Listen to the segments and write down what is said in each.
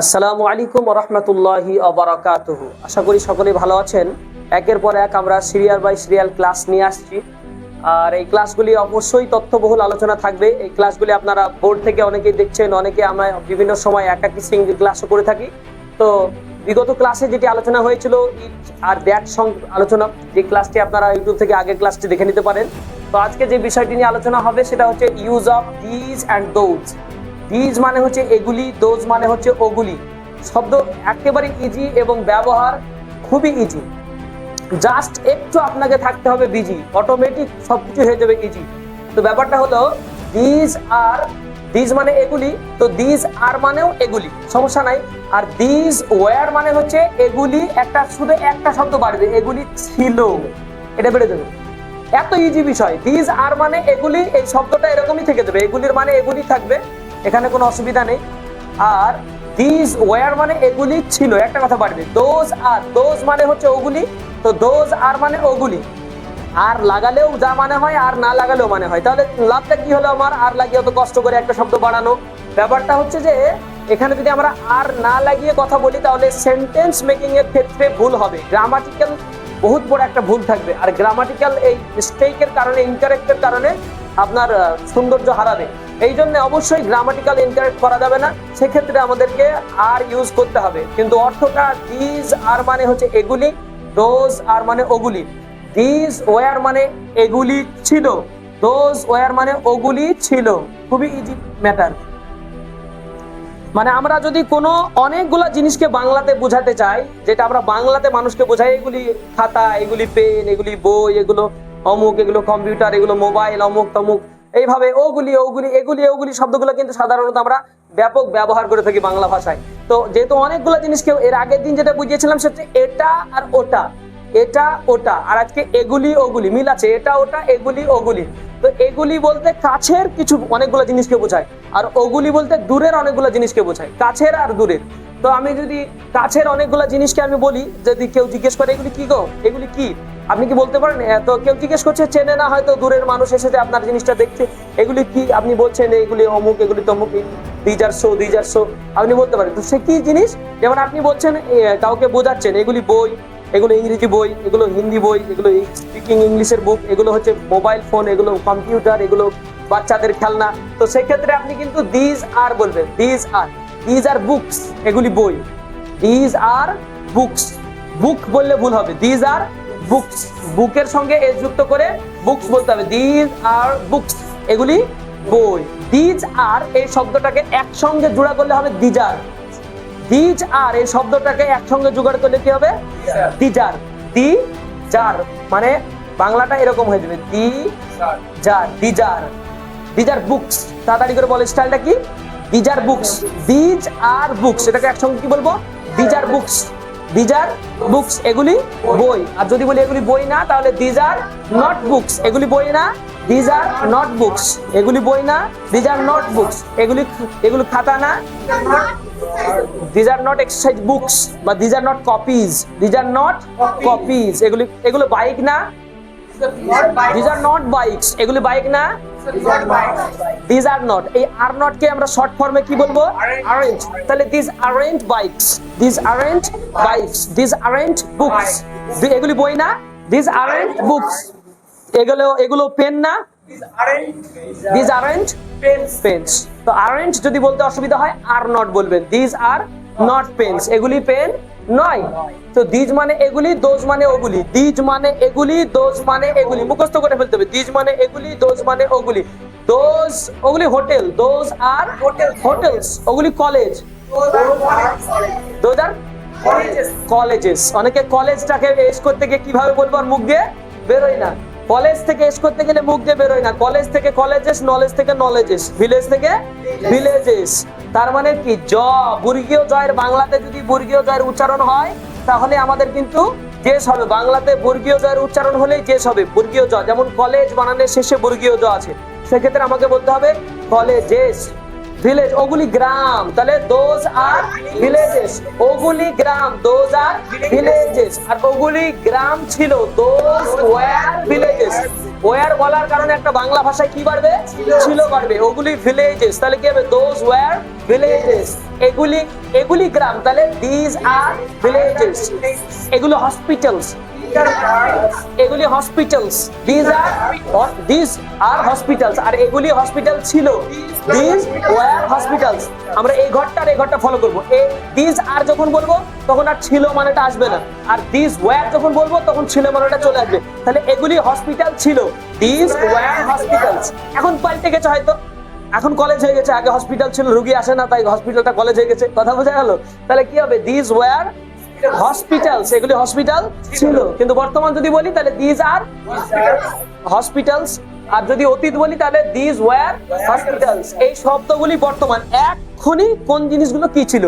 আসসালামু আলাইকুম রহমতুল্লাহি আবরাকাতুহু আশা করি সকলে ভালো আছেন। একের পর এক আমরা সিরিয়াল বাই সিরিয়াল ক্লাস নিয়ে আসছি। আর এই ক্লাসগুলি অবশ্যই তথ্যবহুল আলোচনা থাকবে। এই ক্লাসগুলি আপনারা বোর্ড থেকে অনেকেই দেখছেন, অনেকে আমরা বিভিন্ন সময় একাকি সিঙ্গেল ক্লাসও করে থাকি। তো বিগত ক্লাসে যেটি আলোচনা হয়েছিল, ইট আর দ্যাট সং আলোচনা, যে ক্লাসটি আপনারা ইউটিউব থেকে আগের ক্লাসটি দেখে নিতে পারেন। তো আজকে যে বিষয়টি নিয়ে আলোচনা হবে, সেটা হচ্ছে use of these and those. These মানে হচ্ছে এগুলি, দোজ মানে হচ্ছে ওগুলি। শব্দ একেবারে ইজি এবং ব্যবহার খুবই ইজি জাস্ট একটু আপনাকে থাকতে হবে বিজি অটোমেটিক সবকিছু হয়ে যাবে ইজি তো ব্যাপারটা হলো দিজ আর দিজ মানে এগুলি, তো দিজ আর মানেও এগুলি, সমস্যা নাই। আর দিজ ওয়ার মানে হচ্ছে এগুলি একটা, শুধু একটা শব্দ বাড়বে, এগুলি ছিল। এটা বেড়ে যাবে। এত ইজি বিষয়। দিজ আর মানে এগুলি, এই শব্দটা এরকমই থেকে যাবে। এগুলির মানে এগুলি থাকবে। এখানে কোনো অসুবিধা নেই। আর দিজ ওয়ার মানে এগুলি ছিল, একটা কথা বাড়বে। দোজ আর দোজ মানে হচ্ছে ওগুলি, তো দোজ আর মানে ওগুলি। আর লাগালেও যা মানে হয়, আর না লাগালেও মানে হয়। তাহলে লাভটা কি হলো আমার? আর লাগিয়ে অত কষ্ট করে একটা শব্দ বাড়ানো। ব্যাপারটা হচ্ছে যে, এখানে যদি আমরা আর না লাগিয়ে কথা বলি, তাহলে সেন্টেন্স মেকিং এর ক্ষেত্রে ভুল হবে। গ্রামাটিক্যাল বহুত বড় একটা ভুল থাকবে। আর গ্রামাটিক্যাল এই মিস্টেকের কারণে ইনকারেক্টের কারণে আপনার সৌন্দর্য হারাবে। এই জন্য অবশ্যই গ্রামাটিক্যাল ইনকারেক্ট করা যাবে না। সেক্ষেত্রে আমাদেরকে আর ইউজ করতে হবে। কিন্তু অর্থটা দিজ আর মানে হচ্ছে এগুলি দোজ আর মানে ওগুলি। দিজ ওয়ার মানে এগুলি ছিল। দোজ ওয়ার মানে ওগুলি ছিল। খুবই ইজি ম্যাটার মানে আমরা যদি কোনো অনেকগুলো জিনিসকে বাংলাতে বোঝাতে চাই, যেটা আমরা বাংলাতে মানুষকে বোঝাই, এগুলি খাতা, এগুলি পেন, এগুলি বই, এগুলো অমুক, এগুলো কম্পিউটার এগুলো মোবাইল অমুক, তমুক এইভাবে ওগুলি ওগুলি, এগুলি, ওগুলি শব্দগুলো কিন্তু সাধারণত আমরা ব্যাপক ব্যবহার করে থাকি বাংলা ভাষায়। তো যেহেতু অনেকগুলো জিনিসকে এর আগের দিন যেটা বুঝিয়েছিলাম সেটা এটা আর ওটা, এটা, ওটা। আর আজকে এগুলি, ওগুলি, মিল আছে, এটা, ওটা, এগুলি, ওগুলি। তো এগুলি বলতে কাছের কিছু অনেকগুলো জিনিসকে বোঝায়, আর ওগুলি বলতে দূরের অনেকগুলো জিনিসকে বোঝায়, কাছের আর দূরের। তো আমি যদি কাছের অনেকগুলো জিনিসকে আমি বলি, যদি কেউ জিজ্ঞেস করে, এগুলি কি গো? এগুলি কি? আপনি কি বলতে পারেন? তো কেউ জিজ্ঞেস করছে, চেনে না হয়তো দূরের মানুষ এসেছে আপনার জিনিসটা দেখতে এগুলি কি আপনি বলছেন? এগুলি অমুক, এগুলি তমুক these are show these are show, আপনি বলতে পারেন। তো সে কি জিনিস? যেমন আপনি বলছেন কাউকে বোঝাচ্ছেন, এগুলি বই, এগুলো ইংরেজি বই, এগুলো হিন্দি বই, এগুলো স্পিকিং ইংলিশের বুক এগুলো হচ্ছে মোবাইল ফোন এগুলো কম্পিউটার এগুলো বাচ্চাদের খেলনা। তো সেক্ষেত্রে আপনি কিন্তু দিজ আর বলবেন। These are these are books এগুলি বই। দিজ আর বুকস বুক বললে ভুল হবে। দিজ আর বুকস বুকের সঙ্গে এস যুক্ত করে বুকস বলতে হবে। দিজ আর বুকস এগুলি বই। দিজ আর এই শব্দটাকে একসঙ্গে জোড়া করলে হবে দিজার। দিজ আর এই শব্দটাকে একসঙ্গে জোগাড় করলে কি হবে? দিজার। দি জার মানে বাংলাটা এরকম হয়ে যাবে। দি জার দিজার। দিজার বুকস তাড়াতাড়ি করে বলে স্টাইলটা কি? These are books these are books এটাকে একসঙ্গে কি বলব? দিজার বুকস দিজার বুকস এগুলি বই। আর যদি বলি এগুলি বই না, তাহলে দিজ আর নট বুকস এগুলি বই না দিজ আর নট বুকস এগুলি বই না দিজ আর নট বুকস এগুলি এগুলি খাতা না these are not exercise books বা these are not copies these are not copies এগুলি এগুলো বাইক না দিজ আর নট বাইকস এগুলি বাইক না দিজ আর নট এই আর নট কে আমরা শর্ট ফর্মে কি বলব? আরেঞ্জ তাহলে these aren't bikes these aren't bikes these aren't books এগুলি বই না? দিজ আরেন্ট বুকস এগুলো এগুলো পেন না? দিজ আরেন্ট পেন্স তো আরেন্ট যদি বলতে অসুবিধা হয় আর নট বলবেন। দিজ আর নট পেন্স এগুলি পেন নয়। তো দিজ মানে এগুলি দোষ মানে ওগুলি। দিজ মানে এগুলি দোষ মানে এগুলি। মুখস্থ করে ফেলতে হবে। দিজ মানে এগুলি দোষ মানে ওগুলি। দোজ ওগুলি hotel those are hotel. Hotels. ওগুলি কলেজ। Those are colleges. অনেকে কলেজটাকে এস করতে গিয়ে কীভাবে বলব? আর মুখ দিয়ে বেরোয় না। কলেজ থেকে এস করতে গেলে মুখ দিয়ে বেরোয় না। কলেজ থেকে কলেজেস নলেজ থেকে নলেজেস। ভিলেজ থেকে ভিলেজেস। তার মানে কি? জ, বর্গীয় জয়ের বাংলাতে যদি বর্গীয় জয়ের উচ্চারণ হয়, তাহলে আমাদের কিন্তু জেস হবে। বাংলাতে বর্গীয় জয়ের উচ্চারণ হলেই জেস হবে, বর্গীয় জ। যেমন কলেজ বানানের শেষে বর্গীয় জ আছে। সেক্ষেত্রে আমাকে বলতে হবে কলেজেস, ভিলেজ, ওগুলি গ্রাম। তাহলে দোজ আর ভিলেজেস। ওগুলি গ্রাম, দোজ আর ভিলেজেস। আর ওগুলি গ্রাম ছিল দোজ, ওয়ার, ভিলেজেস। ওয়ার বলার কারণে একটা বাংলা ভাষায় কি বাড়বে? ছিল। বাড়বে। ওগুলি ভিলেজেস তাহলে কি হবে? দোজ ওয়ার ভিলেজেস এগুলি এগুলি গ্রাম। তাহলে দিজ আর ভিলেজেস এগুলো হসপিটালস এগুলি hospitals these are these are hospitals আর এগুলি হসপিটাল ছিল। দিজ ওয়ার হসপিটালস আমরা এই ঘরটা আর এই ঘরটা ফলো করব। এই দিজ আর যখন বলব, তখন আর ছিল মানেটা আসবে না। আর দিজ ওয়ার যখন বলব, তখন ছিল মানেটা চলে আসবে। তাহলে এগুলি হসপিটাল ছিল। দিজ ওয়ার হসপিটালস এখন পাল্টে গেছে হয়তো। এখন কলেজ হয়ে গেছে। আগে হসপিটাল ছিল, রুগী আসে না, তাই হসপিটালটা কলেজ হয়ে গেছে। কথা বোঝা গেল? তাহলে কি হবে? দিজ ওয়ার হসপিটালস এগুলি হসপিটাল ছিল। কিন্তু বর্তমান যদি বলি, তাহলে দিজ আর হসপিটালস আর যদি অতীত বলি, তাহলে দিজ ওয়ার হসপিটালস এই শব্দগুলি বর্তমান। এক্ষুনি কোন জিনিসগুলো কি ছিল?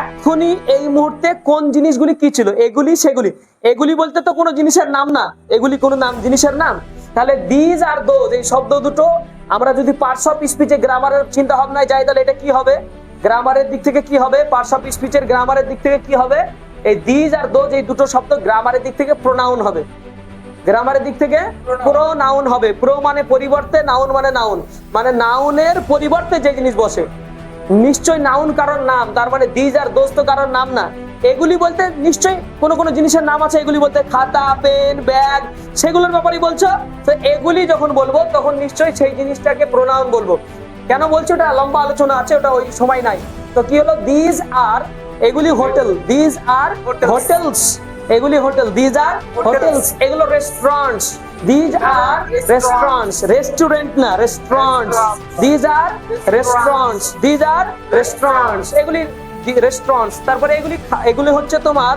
এক্ষুনি এই মুহূর্তে কোন জিনিসগুলি কি ছিল? এগুলি, সেগুলি। এগুলি বলতে তো কোনো জিনিসের নাম না। এগুলি কোনো নাম, জিনিসের নাম। তাহলে দিজ আর দোজ এই শব্দ দুটো, আমরা যদি পার্টস অফ স্পিচে গ্রামারের চিন্তা ভাবনায় যাই, তাহলে এটা কি হবে? গ্রামারের দিক থেকে কি হবে? পার্টস অফ স্পিচের গ্রামারের দিক থেকে কি হবে? এই দিজ আর দোজ এই দুটো শব্দ গ্রামারের দিক থেকে প্রোনাউন হবে। গ্রামারের দিক থেকে প্রো নাউন হবে। প্রো মানে পরিবর্তে নাউন মানে নাউন মানে নাউনের পরিবর্তে যে জিনিস বসে। নিশ্চয় নাউন কারণ নাম, তার মানে দিজ আর দোস্ত কারণ নাম না। এগুলি বলতে নিশ্চয়ই কোনো কোনো জিনিসের নাম আছে, এগুলি বলতে খাতা, পেন, ব্যাগ, সেগুলোর ব্যাপারেই বলছো। তো এগুলি যখন বলব, তখন নিশ্চয়ই সেই জিনিসটাকে প্রোনাউন বলব। কেন বলছি ওটা লম্বা আলোচনা আছে ওটা ওই সময় নাই। তো কি হলো? দিজ আর এগুলি হোটেল দিজ আর হোটেলস এগুলি হোটেল দিজ আর হোটেলস এগুলো restaurants these are restaurants restaurant না restaurants these are restaurants these are restaurants এগুলি রেস্টুরেন্টস তারপরে এগুলি এগুলি হচ্ছে তোমার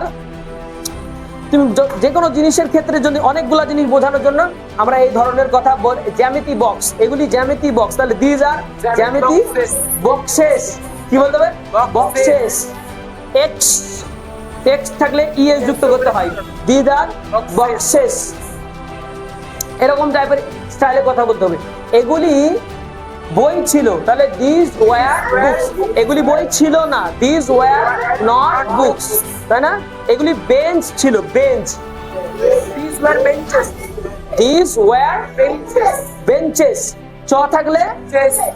তুমি যে কোনো জিনিসের ক্ষেত্রে যদি অনেকগুলা জিনিস বোঝানোর জন্য আমরা এই ধরনের কথা বল জ্যামিতি বক্স এগুলি জ্যামিতি বক্স তাহলে দিজ আর জ্যামিতি বক্সেস কি বলতে হবে? বক্সেস এক্স টেক্সট থাকলে ইএস যুক্ত করতে হয়। দিজ আর বক্সেস এরকম টাইপের স্টাইলে কথা বলতে হবে। এগুলি বই ছিল। তাহলে দিস ওয়ার বুকস এগুলি বই ছিল না। দিস ওয়ার নট বুকস তাই না? এগুলি বেঞ্চ ছিল। Bench These were benches these were benches benches চ থাকলে.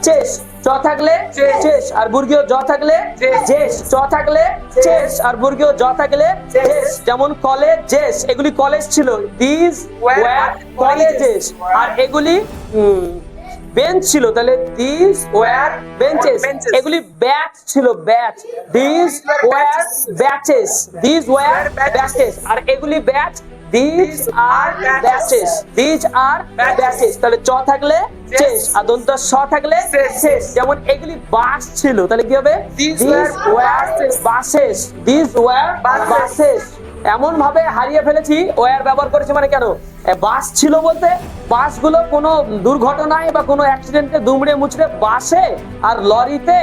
চেস চ থাকলে চেস আর বুর্গীয় জ থাকলে. জেস চ থাকলে চেস আর বুর্গীয় জ থাকলে. চেস যেমন কলেজ জেস এগুলি কলেজ ছিল। These were. কলেজেস আর এগুলি বেঞ্চ ছিল তাহলে দিস ওয়ার বেঞ্চেস এগুলি ব্যাচ ছিল batch these were were batches these were batches আর এগুলি batch these are batches. Batches these are Batches. Batches তাহলে চ থাকলে চেস আর দন্ত স থাকলে শেষ। যেমন এগুলি বাস ছিল তাহলে কি হবে? These were buses. These were buses. এমন ভাবে হারিয়ে ফেলেছি ওয়ার ব্যবহার করেছি মানে কেন? বাস ছিল বলতে বাসগুলো কোনো দুর্ঘটনায় বা কোনো অ্যাক্সিডেন্টে দুমড়ে মুচড়ে বাসে আর লরিতে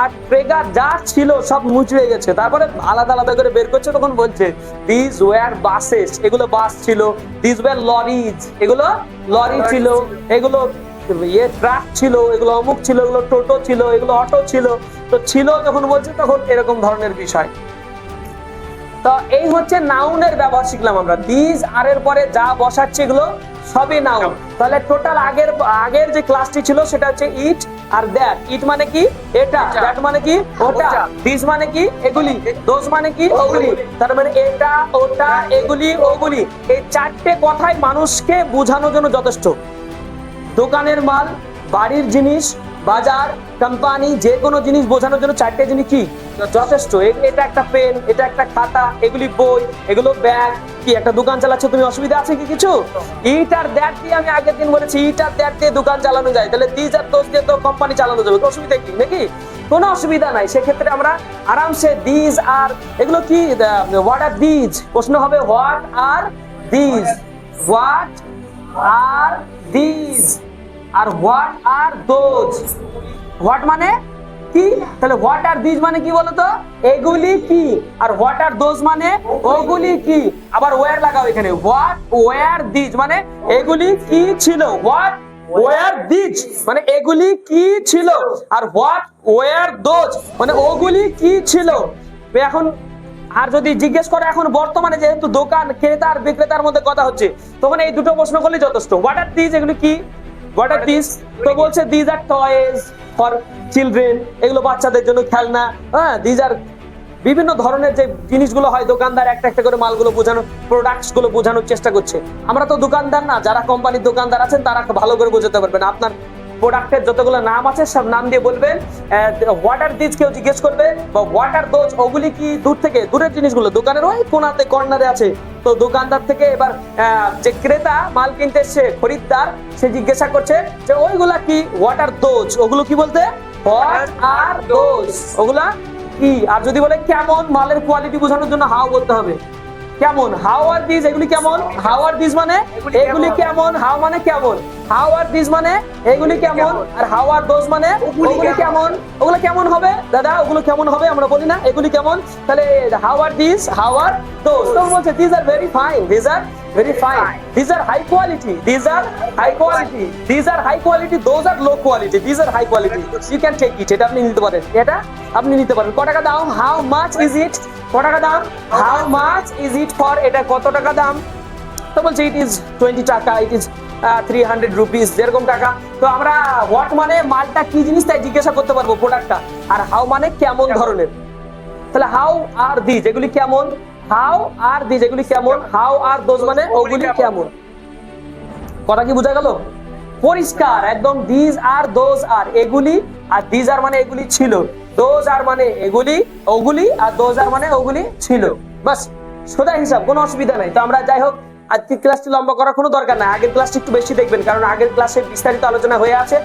আর ট্রেগার যা ছিল সব মুচড়ে গেছে। তারপরে আলাদা আলাদা করে বের করছে তখন বলছে দিস ওয়ার বাসেস এগুলো বাস ছিল দিস ওয়ার লরিজ এগুলো লরি ছিল এগুলো ইয়ে ট্রাক ছিল এগুলো অমুক ছিল এগুলো টোটো ছিল এগুলো অটো ছিল। তো ছিল যখন বলছে তখন এরকম ধরনের বিষয়। তো এই হচ্ছে নাউনের ব্যবহার শিখলাম আমরা। দিস আর এর পরে যা বসাচ্ছে এগুলো সবই নাউন তাহলে টোটাল আগের আগের যে ক্লাসটি ছিল সেটা হচ্ছে ইট আর দ্যাট ইট মানে কি? এটা। দ্যাট মানে কি? ওটা। ওটা। দিস মানে কি? এগুলি। দোষ মানে কি? ওগুলি। তার মানে এটা ওটা এগুলি ওগুলি। এই চারটে কথাই মানুষকে বোঝানোর জন্য যথেষ্ট। দোকানের মাল বাড়ির জিনিস বাজার কোম্পানি যে কোনো জিনিস বোঝানোর জন্য চারটে জিনিস কি? যথেষ্ট। এটা একটা পেন এটা একটা খাতা, এগুলি বই, এগুলো ব্যাগ কি একটা দোকান চালাচ্ছ তুমি? অসুবিধা আছে কি কিছু? ইট আর দ্যাট দিয়ে আমি আগের দিন বলেছি ইট আর দ্যাট দিয়ে দোকান চালানো যায়। তাহলে দিজ আর দোষ দিয়ে তো কোম্পানি চালানো যাবে। অসুবিধা কি? নাকি? কোনো অসুবিধা নাই। সেক্ষেত্রে আমরা আরামসে দিজ আর এগুলো কি? হোয়াট আর দিজ প্রশ্ন হবে what are these what are these R what are those what মানে কি? তাহলে হোয়াট আর দিজ মানে কি বলতো? এগুলি কি? আর হোয়াট আর দোজ মানে ওগুলি কি? আবার ওয়ার লাগাও এখানে। হোয়াট ওয়ার দিজ মানে এগুলি কি ছিল? হোয়াট ওয়ার দিজ মানে এগুলি কি ছিল? আর হোয়াট ওয়ার দোজ মানে ওগুলি কি ছিল? এখন আর যদি জিজ্ঞেস করে, এখন বর্তমানে যেহেতু দোকান ক্রেতা আর বিক্রেতার মধ্যে কথা হচ্ছে, তখন এই দুটো প্রশ্ন করলেই যথেষ্ট। হোয়াট আর দিস এগুলো কি? হোয়াট আর দিস তো বলছে these are toys for children এগুলো বাচ্চাদের জন্য খেলনা। হ্যাঁ দিজ আর বিভিন্ন ধরনের যে জিনিসগুলো হয়, দোকানদার একটা একটা করে মালগুলো বোঝানো প্রোডাক্টসগুলো বোঝানোর চেষ্টা করছে। আমরা তো দোকানদার না, যারা কোম্পানির দোকানদার আছেন, তারা ভালো করে বোঝাতে পারবেন। আপনার প্রোডাক্টের যতগুলো নাম আছে, সব নাম দিয়ে বলবেন। ওয়াটার দিজ কেউ জিজ্ঞেস করবে, বা ওয়াটার দোজ ওগুলি কি দূর থেকে, দূরের জিনিসগুলো? দোকানের ওই কোনাতে, কর্নারে আছে। তো দোকানদার থেকে এবার যে ক্রেতা মাল কিনতে এসছে, খরিদ্দার, সে জিজ্ঞাসা করছে যে, ওইগুলা কি ওয়াটার দোজ ওগুলো কি বলতে? হোয়াট আর দোজ ওগুলা কি? আর যদি বলে, কেমন মালের কোয়ালিটি বোঝানোর জন্য হাও বলতে হবে? কেমন? হাউ আর দিস এগুলি কেমন? হাউ আর দিস মানে? এগুলি কেমন? হাউ মানে কেমন? হাউ আর দিস মানে? এগুলি কেমন? আর হাউ আর দোজ মানে? ওগুলি কেমন? ওগুলো কেমন হবে? দাদা ওগুলো কেমন হবে? আমরা বলি না এগুলি কেমন? তাহলে how are these how are those তো বলছে these are very fine these are very fine these are high quality these are high quality these are high quality those are low quality these are high quality you can take it এটা আপনি নিতে পারেন। এটা আপনি নিতে পারেন। ক টাকা দাম হাউ মাচ ইজ ইট ক টাকা দাম? How much is it for এটা কত টাকা দাম? তো বলছে ইট ইজ টোয়েন্টি টাকা it is three hundred rupees যেরকম টাকা। তো আমরা হোয়াট মানে মালটা কি জিনিস তাই জিজ্ঞাসা করতে পারব প্রোডাক্টটা আর হাউ মানে কেমন ধরনের। তাহলে হাউ আর দি যেগুলি কেমন? হাউ আর দি যেগুলি কেমন? হাউ আর দোজ মানে ওগুলি কেমন? কথা কি বোঝা গেল? পরিষ্কার একদম দিজ আর দোজ আর এগুলি আর দিজ আর মানে এগুলি ছিল। দোজ আর মানে এগুলি, ওগুলি, আর দোজ আর মানে ওগুলি ছিল। বাস, সোজা হিসাব, কোনো অসুবিধা নাই। তো আমরা যাই হোক, আজকের ক্লাসটি লম্বা করার কোনো দরকার নাই। আগের ক্লাসটি একটু বেশি দেখবেন, কারণ আগের ক্লাসে বিস্তারিত আলোচনা হয়ে আছে।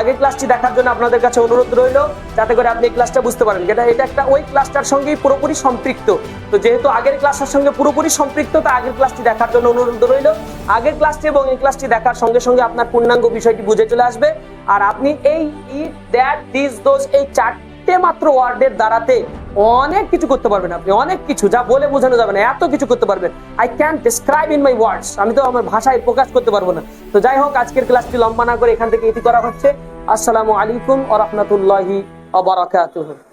আগের ক্লাসটি দেখার জন্য আপনাদের কাছে অনুরোধ রইল, যাতে করে আপনি এই ক্লাসটা বুঝতে পারেন। এটা এটা একটা ওই ক্লাসটার সঙ্গেই পুরোপুরি সম্পৃক্ত। তো যেহেতু আগের ক্লাসের সঙ্গে পুরোপুরি সম্পৃক্ত, তা আগের ক্লাসটি দেখার জন্য অনুরোধ রইল। আগের ক্লাসটি এবং এই ক্লাসটি দেখার সঙ্গে সঙ্গে আপনার পূর্ণাঙ্গ বিষয়টি বুঝে চলে আসবে। আর আপনি এই ইট দ্যাট, দিস, দোজ এই চারটে মাত্র ওয়ার্ডের দ্বারাতে অনেক কিছু করতে পারবেন আপনি, অনেক কিছু, যা বলে বোঝানো যাবে না, এত কিছু করতে পারবেন। I can describe in my words আমি তো আমার ভাষায় প্রকাশ করতে পারব না। তো যাই হোক, আজকের ক্লাসটি লম্বা না করে এখান থেকে এটি করা হচ্ছে। আসসালামু আলাইকুম আ রহমতুল্লাহি আবরাকাতুহু